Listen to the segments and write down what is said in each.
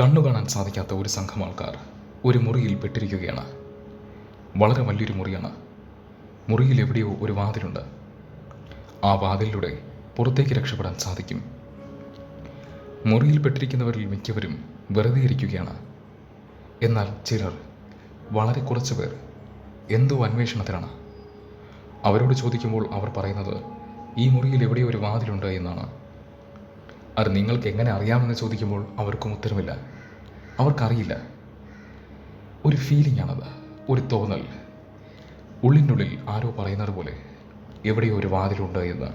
കണ്ണു കാണാൻ സാധിക്കാത്ത ഒരു സംഘം ആൾക്കാർ ഒരു മുറിയിൽ പെട്ടിരിക്കുകയാണ്. വളരെ വലിയൊരു മുറിയാണ്. മുറിയിൽ എവിടെയോ ഒരു വാതിലുണ്ട്. ആ വാതിലിലൂടെ പുറത്തേക്ക് രക്ഷപ്പെടാൻ സാധിക്കും. മുറിയിൽ പെട്ടിരിക്കുന്നവരിൽ മിക്കവരും വെറുതെ ഇരിക്കുകയാണ്. എന്നാൽ ചിലർ വളരെ കുറച്ച് പേർ എന്തോ അന്വേഷണത്തിലാണ്. അവരോട് ചോദിക്കുമ്പോൾ അവർ പറയുന്നത് ഈ മുറിയിൽ എവിടെയോ ഒരു വാതിലുണ്ട് എന്നാണ്. അത് നിങ്ങൾക്ക് എങ്ങനെ അറിയാമെന്ന് ചോദിക്കുമ്പോൾ അവർക്കും ഉത്തരമില്ല. അവർക്കറിയില്ല. ഒരു ഫീലിംഗ് ആണത്. ഒരു തോന്നൽ. ഉള്ളിനുള്ളിൽ ആരോ പറയുന്നത് പോലെ എവിടെയോ ഒരു വാതിലുണ്ട് എന്ന്.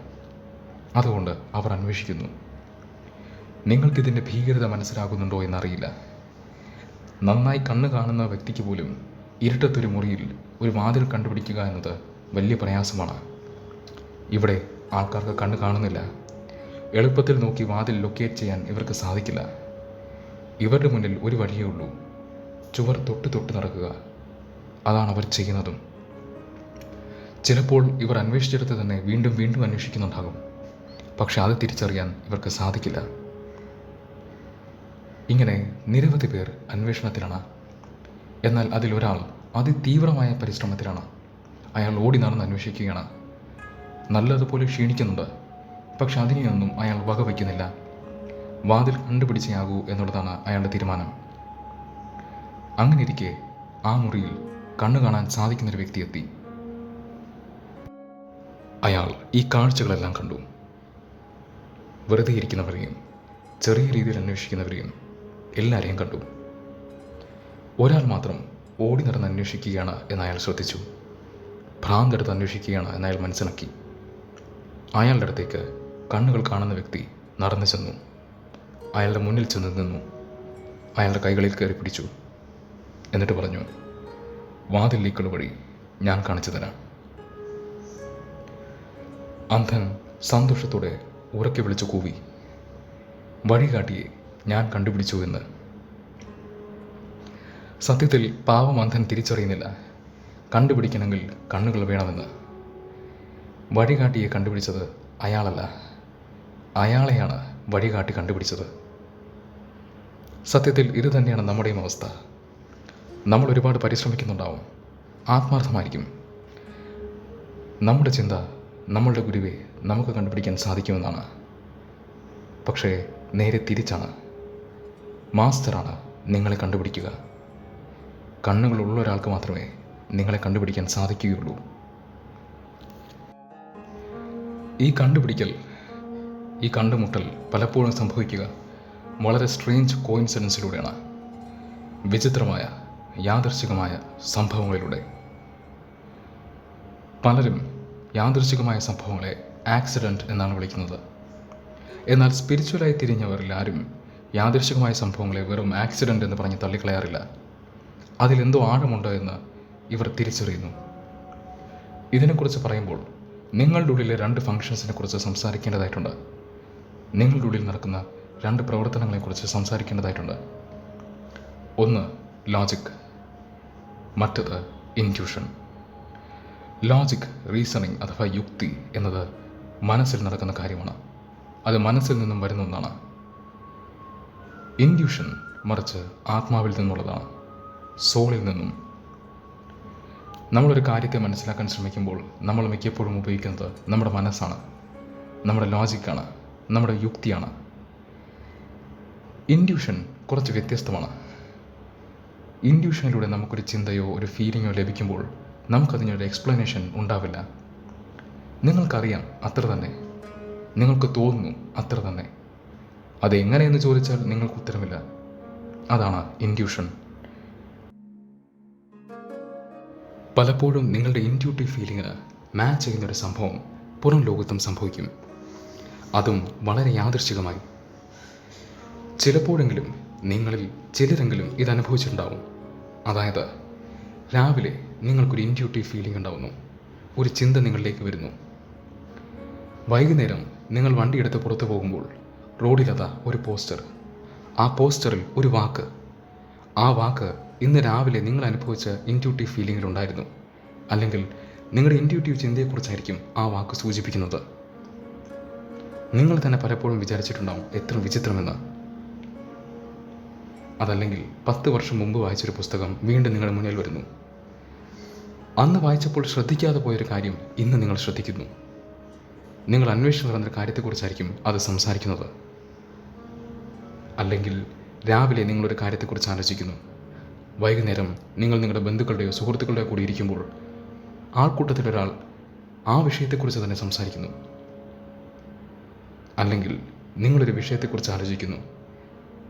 അതുകൊണ്ട് അവർ അന്വേഷിക്കുന്നു. നിങ്ങൾക്കിതിന്റെ ഭീകരത മനസ്സിലാകുന്നുണ്ടോ എന്നറിയില്ല. നന്നായി കണ്ണ് കാണുന്ന വ്യക്തിക്ക് പോലും ഇരുട്ടത്തൊരു മുറിയിൽ ഒരു വാതിൽ കണ്ടുപിടിക്കുക എന്നത് വലിയ പ്രയാസമാണ്. ഇവിടെ ആൾക്കാർക്ക് കണ്ണ് കാണുന്നില്ല. എളുപ്പത്തിൽ നോക്കി വാതിൽ ലൊക്കേറ്റ് ചെയ്യാൻ ഇവർക്ക് സാധിക്കില്ല. ഇവരുടെ മുന്നിൽ ഒരു വഴിയേ ഉള്ളൂ. ചുവർ തൊട്ട് തൊട്ട് നടക്കുക. അതാണ് അവർ ചെയ്യുന്നതും. ചിലപ്പോൾ ഇവർ അന്വേഷിച്ചെടുത്ത് തന്നെ വീണ്ടും വീണ്ടും അന്വേഷിക്കുന്നുണ്ടാകും. പക്ഷെ അത് തിരിച്ചറിയാൻ ഇവർക്ക് സാധിക്കില്ല. ഇങ്ങനെ നിരവധി പേർ അന്വേഷണത്തിലാണ്. എന്നാൽ അതിലൊരാൾ അതിതീവ്രമായ പരിശ്രമത്തിലാണ്. അയാൾ ഓടി നടന്ന് അന്വേഷിക്കുകയാണ്. നല്ലതുപോലെ ക്ഷീണിക്കുന്നുണ്ട്. പക്ഷെ അതിനെയൊന്നും അയാൾ വകവയ്ക്കുന്നില്ല. വാതിൽ കണ്ടുപിടിച്ചേയാകൂ എന്നുള്ളതാണ് അയാളുടെ തീരുമാനം. അങ്ങനെയിരിക്കെ ആ മുറിയിൽ കണ്ണു കാണാൻ സാധിക്കുന്നൊരു വ്യക്തി എത്തി അയാൾ ഈ കാഴ്ചകളെല്ലാം കണ്ടു. വെറുതെ ഇരിക്കുന്നവരെയും ചെറിയ രീതിയിൽ അന്വേഷിക്കുന്നവരെയും എല്ലാവരെയും കണ്ടു. ഒരാൾ മാത്രം ഓടി നടന്ന് അന്വേഷിക്കുകയാണ് എന്ന് അയാൾ ശ്രദ്ധിച്ചു. ഭ്രാന്തെടുത്ത് അന്വേഷിക്കുകയാണ് എന്ന് അയാൾ മനസ്സിലാക്കി. അയാളുടെ അടുത്തേക്ക് കണ്ണുകൾ കാണുന്ന വ്യക്തി നടന്നു ചെന്നു. അയാളുടെ മുന്നിൽ ചെന്ന് നിന്നു. അയാളുടെ കൈകളിൽ കയറി പിടിച്ചു. എന്നിട്ട് പറഞ്ഞു വാതില്ലീക്കൾ വഴി ഞാൻ കാണിച്ചു തരാം. അന്ധൻ സന്തോഷത്തോടെ ഉറക്കെ വിളിച്ചു കൂവി വഴികാട്ടിയെ ഞാൻ കണ്ടുപിടിച്ചു എന്ന്. സത്യത്തിൽ പാവം അന്ധൻ തിരിച്ചറിയുന്നില്ല. കണ്ടുപിടിക്കണമെങ്കിൽ കണ്ണുകൾ വേണമെന്ന്. വഴികാട്ടിയെ കണ്ടുപിടിച്ചത് അയാളല്ല. അയാളെയാണ് വഴികാട്ടി കണ്ടുപിടിച്ചത്. സത്യത്തിൽ ഇത് തന്നെയാണ് നമ്മുടെയും അവസ്ഥ. നമ്മൾ ഒരുപാട് പരിശ്രമിക്കുന്നുണ്ടാവും. ആത്മാർത്ഥമായിരിക്കും. നമ്മുടെ ചിന്ത നമ്മളുടെ ഗുരുവെ നമുക്ക് കണ്ടുപിടിക്കാൻ സാധിക്കുമെന്നാണ്. പക്ഷേ നേരെ തിരിച്ചാണ്. മാസ്റ്ററാണ് നിങ്ങളെ കണ്ടുപിടിക്കുക. കണ്ണുകളുള്ള ഒരാൾക്ക് മാത്രമേ നിങ്ങളെ കണ്ടുപിടിക്കാൻ സാധിക്കുകയുള്ളൂ. ഈ കണ്ടുപിടിക്കൽ ഈ കണ്ടുമുട്ടൽ പലപ്പോഴും സംഭവിക്കുക വളരെ സ്ട്രേഞ്ച് കോയിൻസിഡൻസിലൂടെയാണ് വിചിത്രമായ യാദർശികമായ സംഭവങ്ങളിലൂടെ. പലരും യാദർശികമായ സംഭവങ്ങളെ ആക്സിഡന്റ് എന്നാണ് വിളിക്കുന്നത്. എന്നാൽ സ്പിരിച്വലായി തിരിഞ്ഞവരിൽ ആരും സംഭവങ്ങളെ വെറും ആക്സിഡന്റ് എന്ന് പറഞ്ഞ് തള്ളിക്കളയാറില്ല. അതിലെന്തോ ആഴമുണ്ട് എന്ന് ഇവർ തിരിച്ചറിയുന്നു. ഇതിനെക്കുറിച്ച് പറയുമ്പോൾ നിങ്ങളുടെ ഉള്ളിലെ രണ്ട് ഫങ്ഷൻസിനെ കുറിച്ച് സംസാരിക്കേണ്ടതായിട്ടുണ്ട്. നിങ്ങളുടെ ഉള്ളിൽ നടക്കുന്ന രണ്ട് പ്രവർത്തനങ്ങളെക്കുറിച്ച് സംസാരിക്കേണ്ടതായിട്ടുണ്ട്. ഒന്ന് ലോജിക് മറ്റത് ഇന്റ്യൂഷൻ ലോജിക് റീസണിങ് അഥവാ യുക്തി എന്നത് മനസ്സിൽ നടക്കുന്ന കാര്യമാണ്. അത് മനസ്സിൽ നിന്നും വരുന്ന ഒന്നാണ്. ഇൻഡ്യൂഷൻ മറിച്ച് ആത്മാവിൽ നിന്നുള്ളതാണ്. സോളിൽ നിന്നും. നമ്മളൊരു കാര്യത്തെ മനസ്സിലാക്കാൻ ശ്രമിക്കുമ്പോൾ നമ്മൾ മിക്കപ്പോഴും ഉപയോഗിക്കുന്നത് നമ്മുടെ മനസ്സാണ്. നമ്മുടെ ലോജിക്കാണ് നമ്മുടെ യുക്തിയാണ്. ഇൻഡ്യൂഷൻ കുറച്ച് വ്യത്യസ്തമാണ്. ഇൻഡ്യൂഷനിലൂടെ നമുക്കൊരു ചിന്തയോ ഒരു ഫീലിങ്ങോ ലഭിക്കുമ്പോൾ നമുക്കതിനൊരു എക്സ്പ്ലനേഷൻ ഉണ്ടാവില്ല. നിങ്ങൾക്കറിയാം അത്ര തന്നെ. നിങ്ങൾക്ക് തോന്നുന്നു അത്ര തന്നെ. അതെങ്ങനെയെന്ന് ചോദിച്ചാൽ നിങ്ങൾക്ക് ഉത്തരമില്ല. അതാണ് ഇൻഡ്യൂഷൻ പലപ്പോഴും നിങ്ങളുടെ ഇന്റ്യൂട്ടീവ് ഫീലിങ്ങിന് മാച്ച് ചെയ്യുന്നൊരു സംഭവം പുറം ലോകത്തും സംഭവിക്കും. അതും വളരെ യാദൃശ്ചികമായി. ചിലപ്പോഴെങ്കിലും നിങ്ങളിൽ ചിലരെങ്കിലും ഇത് അനുഭവിച്ചിട്ടുണ്ടാവും അതായത് രാവിലെ നിങ്ങൾക്കൊരു ഇന്റ്യൂട്ടീവ് ഫീലിംഗ് ഉണ്ടാവുന്നു. ഒരു ചിന്ത നിങ്ങളിലേക്ക് വരുന്നു. വൈകുന്നേരം നിങ്ങൾ വണ്ടിയെടുത്ത് പുറത്തു പോകുമ്പോൾ റോഡിലതാ ഒരു പോസ്റ്റർ. ആ പോസ്റ്ററിൽ ഒരു വാക്ക്. ആ വാക്ക് ഇന്ന് രാവിലെ നിങ്ങൾ അനുഭവിച്ച ഇന്റ്യൂട്ടീവ് ഫീലിംഗിലുണ്ടായിരുന്നു അല്ലെങ്കിൽ നിങ്ങളുടെ ഇന്റ്യൂട്ടീവ് ചിന്തയെക്കുറിച്ചായിരിക്കും ആ വാക്ക് സൂചിപ്പിക്കുന്നത്. നിങ്ങൾ തന്നെ പലപ്പോഴും വിചാരിച്ചിട്ടുണ്ടാവും എത്ര വിചിത്രമെന്ന്. അതല്ലെങ്കിൽ പത്ത് വർഷം മുമ്പ് വായിച്ചൊരു പുസ്തകം വീണ്ടും നിങ്ങളുടെ മുന്നിൽ വരുന്നു. അന്ന് വായിച്ചപ്പോൾ ശ്രദ്ധിക്കാതെ പോയൊരു കാര്യം ഇന്ന് നിങ്ങൾ ശ്രദ്ധിക്കുന്നു. നിങ്ങൾ അന്വേഷണം നടന്നൊരു കാര്യത്തെക്കുറിച്ചായിരിക്കും അത് സംസാരിക്കുന്നത്. അല്ലെങ്കിൽ രാവിലെ നിങ്ങളൊരു കാര്യത്തെക്കുറിച്ച് ആലോചിക്കുന്നു. വൈകുന്നേരം നിങ്ങൾ നിങ്ങളുടെ ബന്ധുക്കളുടെയോ സുഹൃത്തുക്കളുടെയോ കൂടി ഇരിക്കുമ്പോൾ ആൾക്കൂട്ടത്തിലൊരാൾ ആ വിഷയത്തെക്കുറിച്ച് തന്നെ സംസാരിക്കുന്നു. അല്ലെങ്കിൽ നിങ്ങളൊരു വിഷയത്തെക്കുറിച്ച് ആലോചിക്കുന്നു.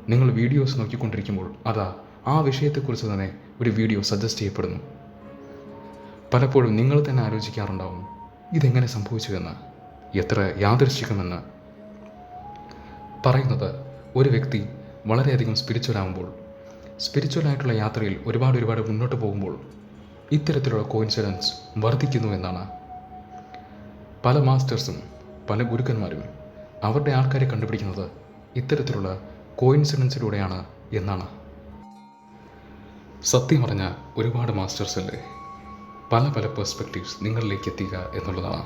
നിങ്ങൾ വീഡിയോസ് നോക്കിക്കൊണ്ടിരിക്കുമ്പോൾ അതാ ആ വിഷയത്തെക്കുറിച്ച് തന്നെ ഒരു വീഡിയോ സജസ്റ്റ് ചെയ്യപ്പെടുന്നു. പലപ്പോഴും നിങ്ങൾ തന്നെ ആലോചിക്കാറുണ്ടാവും ഇതെങ്ങനെ സംഭവിച്ചു എന്ന് എത്ര യാദൃശ്ചികമെന്ന്. പറയുന്നത് ഒരു വ്യക്തി വളരെയധികം സ്പിരിച്വൽ സ്പിരിച്വലായിട്ടുള്ള യാത്രയിൽ ഒരുപാട് ഒരുപാട് മുന്നോട്ട് പോകുമ്പോൾ ഇത്തരത്തിലുള്ള കോയിൻസിഡൻസ് വർദ്ധിക്കുന്നു എന്നാണ്. പല മാസ്റ്റേഴ്സും പല ഗുരുക്കന്മാരും അവരുടെ ആൾക്കാരെ കണ്ടുപിടിക്കുന്നത് ഇത്തരത്തിലുള്ള കോയിൻസിഡൻസിലൂടെയാണ് എന്നാണ്. സത്യം പറഞ്ഞ ഒരുപാട് മാസ്റ്റേഴ്സ് അല്ലേ? പല പല പെർസ്പെക്റ്റീവ്സ് നിങ്ങളിലേക്ക് എത്തിക്കുക എന്നുള്ളതാണ്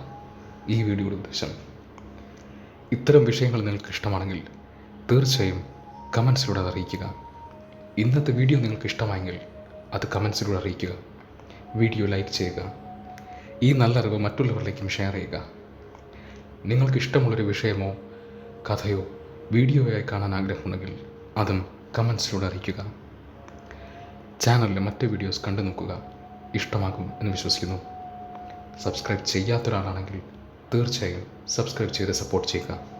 ഈ വീഡിയോയുടെ ഉദ്ദേശം. ഇത്തരം വിഷയങ്ങൾ നിങ്ങൾക്ക് ഇഷ്ടമാണെങ്കിൽ തീർച്ചയായും കമൻസിലൂടെ അത് അറിയിക്കുക. ഇന്നത്തെ വീഡിയോ നിങ്ങൾക്ക് ഇഷ്ടമായെങ്കിൽ അത് കമൻസിലൂടെ അറിയിക്കുക. വീഡിയോ ലൈക്ക് ചെയ്യുക. ഈ നല്ല അറിവ് മറ്റുള്ളവരിലേക്കും ഷെയർ ചെയ്യുക. നിങ്ങൾക്ക് ഇഷ്ടമുള്ളൊരു വിഷയമോ കഥയോ വീഡിയോയായി കാണാൻ ആഗ്രഹമുണ്ടെങ്കിൽ അതും കമൻസിലൂടെ അറിയിക്കുക. ചാനലിലെ മറ്റ് വീഡിയോസ് കണ്ടു നോക്കുക. ഇഷ്ടമാകും എന്ന് വിശ്വസിക്കുന്നു. സബ്സ്ക്രൈബ് ചെയ്യാത്തൊരാളാണെങ്കിൽ തീർച്ചയായും സബ്സ്ക്രൈബ് ചെയ്ത് സപ്പോർട്ട് ചെയ്യുക.